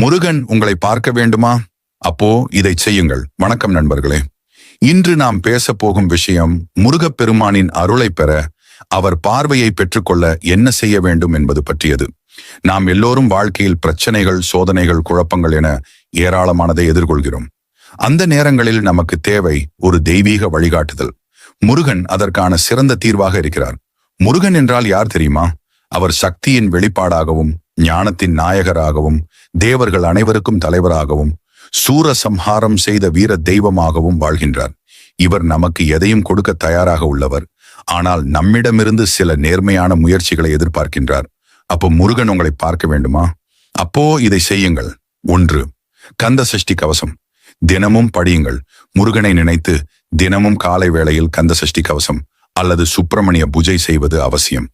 முருகன் உங்களை பார்க்க வேண்டுமா? அப்போ இதை செய்யுங்கள். வணக்கம் நண்பர்களே. இன்று நாம் பேச போகும் விஷயம் முருகப்பெருமானின் அருளை பெற அவர் பார்வையை பெற்றுக்கொள்ள என்ன செய்ய வேண்டும் என்பது பற்றியது. நாம் எல்லோரும் வாழ்க்கையில் பிரச்சனைகள் சோதனைகள் குழப்பங்கள் என ஏராளமானதை எதிர்கொள்கிறோம். அந்த நேரங்களில் நமக்கு தேவை ஒரு தெய்வீக வழிகாட்டுதல். முருகன் அதற்கான சிறந்த தீர்வாக இருக்கிறார். முருகன் என்றால் யார் தெரியுமா? அவர் சக்தியின் வெளிப்பாடாகவும் ஞானத்தின் நாயகராகவும் தேவர்கள் அனைவருக்கும் தலைவராகவும் சூர சம்ஹாரம் செய்த வீர தெய்வமாகவும் வாழ்கின்றார். இவர் நமக்கு எதையும் கொடுக்க தயாராக உள்ளவர். ஆனால் நம்மிடமிருந்து சில நேர்மையான முயற்சிகளை எதிர்பார்க்கின்றார். அப்போ முருகன் உங்களை பார்க்க வேண்டுமா? அப்போ இதை செய்யுங்கள். ஒன்று கந்த சஷ்டி கவசம். தினமும் படியுங்கள். முருகனை நினைத்து தினமும் காலை வேளையில் கந்த சஷ்டி கவசம் அல்லது சுப்பிரமணிய பூஜை செய்வது அவசியம்.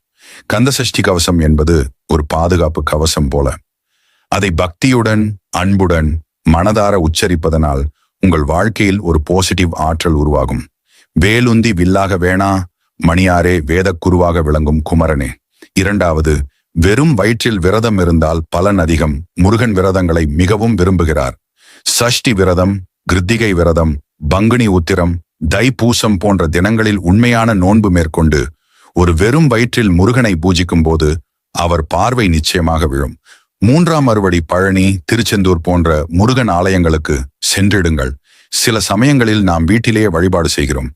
கந்த சஷ்டி கவசம் என்பது ஒரு பாதுகாப்பு கவசம் போல. அதை பக்தியுடன் அன்புடன் மனதார உச்சரிப்பதனால் உங்கள் வாழ்க்கையில் ஒரு பாசிட்டிவ் ஆற்றல் உருவாகும். வேலுந்தி வில்லாக வேணா மணியாரே வேதக்குருவாக விளங்கும் குமரனே. இரண்டாவது வெறும் வயிற்றில் விரதம் இருந்தால் பலன் அதிகம். முருகன் விரதங்களை மிகவும் விரும்புகிறார். சஷ்டி விரதம் கிருத்திகை விரதம் பங்குனி உத்திரம் தைப்பூசம் போன்ற தினங்களில் உண்மையான நோன்பு மேற்கொண்டு ஒரு வெறும் வயிற்றில் முருகனை பூஜிக்கும் போது அவர் பார்வை நிச்சயமாக விழும். மூன்றாம் மறுபடி பழனி திருச்செந்தூர் போன்ற முருகன் ஆலயங்களுக்கு சென்றிடுங்கள். சில சமயங்களில் நாம் வீட்டிலேயே வழிபாடு செய்கிறோம்.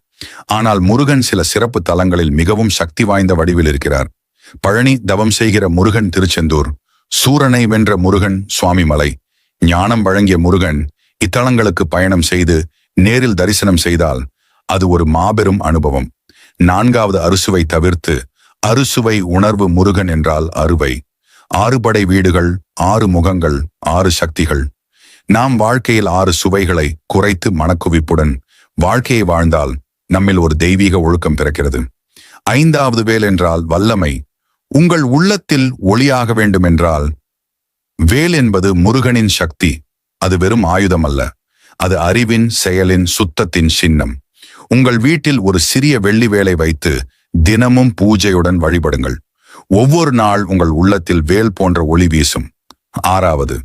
ஆனால் முருகன் சில சிறப்பு தலங்களில் மிகவும் சக்தி வாய்ந்த வடிவில் இருக்கிறார். பழனி தவம் செய்கிற முருகன் திருச்செந்தூர் சூரனை வென்ற முருகன் சுவாமிமலை ஞானம் வழங்கிய முருகன் இத்தலங்களுக்கு பயணம் செய்து நேரில் தரிசனம் செய்தால் அது ஒரு மாபெரும் அனுபவம். நான்காவது அறுசுவை தவிர்த்து அறுசுவை உணர்வு முருகன் என்றால் அறுவை. ஆறுபடை வீடுகள் ஆறு முகங்கள் ஆறு சக்திகள். நாம் வாழ்க்கையில் ஆறு சுவைகளை குறைத்து மனக்குவிப்புடன் வாழ்க்கையை வாழ்ந்தால் நம்மில் ஒரு தெய்வீக ஒழுக்கம் பிறக்கிறது. ஐந்தாவது வேல் என்றால் வல்லமை. உங்கள் உள்ளத்தில் ஒளியாக வேண்டுமென்றால் வேல் என்பது முருகனின் சக்தி. அது வெறும் ஆயுதம் அல்ல அது அறிவின் செயலின் சுத்தத்தின் சின்னம். உங்கள் வீட்டில் ஒரு சிறிய வெள்ளி வேலை வைத்து தினமும் பூஜையுடன் வழிபடுங்கள். ஒவ்வொரு நாள் உங்கள் உள்ளத்தில் வேல் போன்ற ஒளி வீசும். ஆறாவது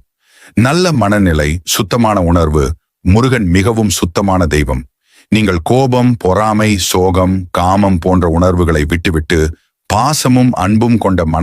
நல்ல மனநிலை சுத்தமான உணர்வு முருகன் மிகவும் சுத்தமான தெய்வம். நீங்கள் கோபம் பொறாமை சோகம் காமம் போன்ற உணர்வுகளை விட்டுவிட்டு பாசமும் அன்பும் கொண்ட மன